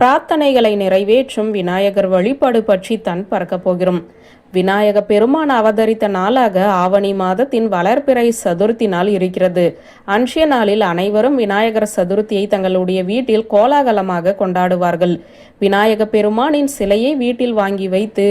பிரார்த்தனைகளை நிறைவேற்றும் விநாயகர் வழிபாடு பற்றி தான் பார்க்க போகிறோம். விநாயக பெருமான் அவதரித்த நாளாக ஆவணி மாதத்தின் வளர்பிறை சதுர்த்தி நாள் இருக்கிறது. அன்றைய நாளில் அனைவரும் விநாயகர் சதுர்த்தியை தங்களுடைய வீட்டில் கோலாகலமாக கொண்டாடுவார்கள். விநாயக பெருமானின் சிலையை வீட்டில் வாங்கி வைத்து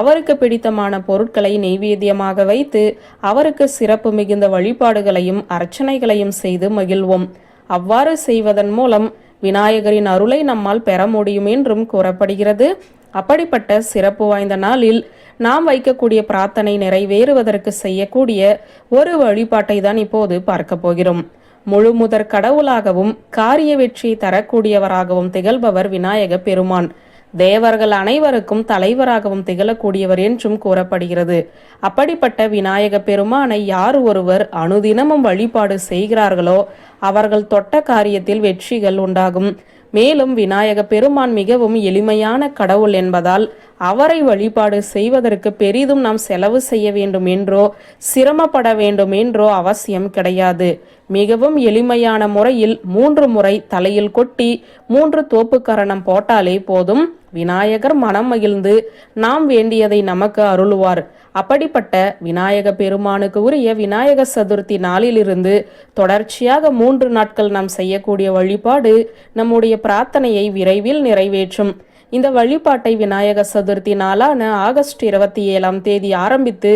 அவருக்கு பிடித்தமான பொருட்களை நெய்வேத்தியமாக வைத்து அவருக்கு சிறப்பு மிகுந்த வழிபாடுகளையும் அர்ச்சனைகளையும் செய்து மகிழ்வோம். அவ்வாறு செய்வதன் மூலம் விநாயகரின் அருளை நம்மால் பெற முடியும் என்றும் கூறப்படுகிறது. அப்படிப்பட்ட சிறப்பு வாய்ந்த நாளில் நாம் வைக்கக்கூடிய பிரார்த்தனை நிறைவேறுவதற்கு செய்யக்கூடிய ஒரு வழிபாட்டை தான் இப்போது பார்க்க போகிறோம். முழு முதற் கடவுளாகவும் காரிய வெற்றி தரக்கூடியவராகவும் திகழ்பவர் விநாயக பெருமான். தேவர்கள் அனைவருக்கும் தலைவராகவும் திகழக்கூடியவர் என்றும் கூறப்படுகிறது. அப்படிப்பட்ட விநாயக பெருமானை யார் ஒருவர் அனுதினமும் வழிபாடு செய்கிறார்களோ அவர்கள் தொட்ட காரியத்தில் வெற்றிகள் உண்டாகும். மேலும் விநாயக பெருமான் மிகவும் எளிமையான கடவுள் என்பதால் அவரை வழிபாடு செய்வதற்கு பெரிதும் நாம் செலவு செய்ய வேண்டும் என்றோ சிரமப்பட வேண்டும் என்றோ அவசியம் கிடையாது. மிகவும் எளிமையான முறையில் மூன்று முறை தலையில் கொட்டி மூன்று தோப்புக்கரணம் போட்டாலே போதும். விநாயகர் மனம் மகிழ்ந்து நாம் வேண்டியதை நமக்கு அருளுவார். அப்படிப்பட்ட விநாயக பெருமானுக்கு உரிய விநாயக சதுர்த்தி நாளிலிருந்து தொடர்ச்சியாக மூன்று நாட்கள் நாம் செய்யக்கூடிய வழிபாடு நம்முடைய பிரார்த்தனையை விரைவில் நிறைவேற்றும். இந்த வழிபாட்டை விநாயக சதுர்த்தி நாளான ஆகஸ்ட் இருபத்தி ஏழாம் தேதி ஆரம்பித்து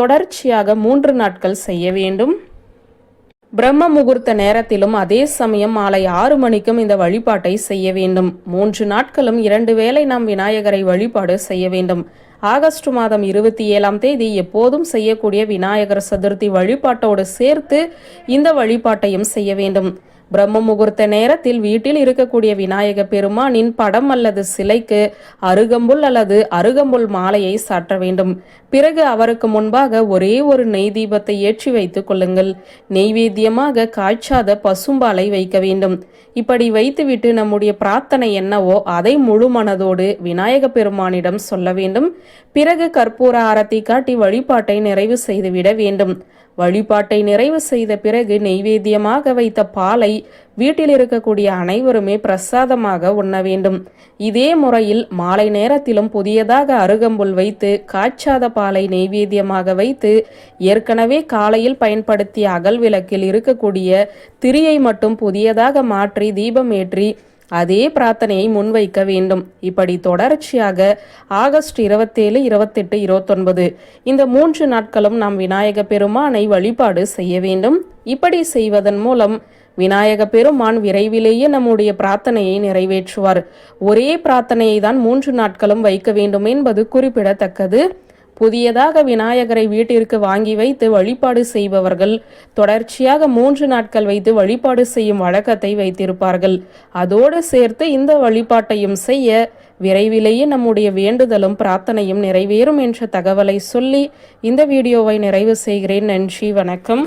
தொடர்ச்சியாக மூன்று நாட்கள் செய்ய வேண்டும். பிரம்ம முகூர்த்த நேரத்திலும் அதே சமயம் மாலை ஆறு மணிக்கும் இந்த வழிபாட்டை செய்ய வேண்டும். மூன்று நாட்களும் இரண்டு வேளை நாம் விநாயகரை வழிபாடு செய்ய வேண்டும். ஆகஸ்ட் மாதம் இருபத்தி ஏழாம் தேதி எப்போதும் செய்யக்கூடிய விநாயகர் சதுர்த்தி வழிபாட்டோடு சேர்த்து இந்த வழிபாட்டையும் செய்ய வேண்டும். பிரம்ம முகூர்த்த நேரத்தில் வீட்டில் இருக்கக்கூடிய விநாயக பெருமானின் படம் அல்லது சிலைக்கு அருகம்புல் அல்லது அருகம்புல் மாலையை சாற்ற வேண்டும். பிறகு அவருக்கு முன்பாக ஒரே ஒரு நெய் தீபத்தை ஏற்றி வைத்துக் கொள்ளுங்கள். நெய்வேத்தியமாக காய்ச்சாத பசும்பாலை வைக்க வேண்டும். இப்படி வைத்துவிட்டு நம்முடைய பிரார்த்தனை என்னவோ அதை முழு மனதோடு விநாயக பெருமானிடம் சொல்ல வேண்டும். பிறகு கற்பூர ஆரத்தை காட்டி வழிபாட்டை நிறைவு செய்துவிட வேண்டும். வழிபாட்டை நிறைவு செய்த பிறகு நெய்வேத்தியமாக வைத்த பாலை வீட்டில் இருக்கக்கூடிய அனைவருமே பிரசாதமாக உண்ண வேண்டும். இதே முறையில் மாலை நேரத்திலும் புதியதாக அருகம்புல் வைத்து காய்ச்சாத பாலை நெய்வேத்தியமாக வைத்து ஏற்கனவே காலையில் பயன்படுத்திய அகல் விளக்கில் இருக்கக்கூடிய திரியை மட்டும் புதியதாக மாற்றி தீபம் ஏற்றி அதே பிரார்த்தனையை முன்வைக்க வேண்டும். இப்படி தொடர்ச்சியாக ஆகஸ்ட் இருபத்தேழு இருபத்தெட்டு இருபத்தொன்பது இந்த மூன்று நாட்களும் நாம் விநாயக பெருமானை வழிபாடு செய்ய வேண்டும். இப்படி செய்வதன் மூலம் விநாயக பெருமான் விரைவிலேயே நம்முடைய பிரார்த்தனையை நிறைவேற்றுவார். ஒரே பிரார்த்தனையை தான் மூன்று நாட்களும் வைக்க வேண்டும் என்பது குறிப்பிடத்தக்கது. புதியதாக விநாயகரை வீட்டிற்கு வாங்கி வைத்து வழிபாடு செய்பவர்கள் தொடர்ச்சியாக மூன்று நாட்கள் வைத்து வழிபாடு செய்யும் வழக்கத்தை வைத்திருப்பார்கள். அதோடு சேர்த்து இந்த வழிபாட்டையும் செய்ய விரைவிலேயே நம்முடைய வேண்டுதலும் பிரார்த்தனையும் நிறைவேறும் என்ற தகவலை சொல்லி இந்த வீடியோவை நிறைவு செய்கிறேன். நன்றி வணக்கம்.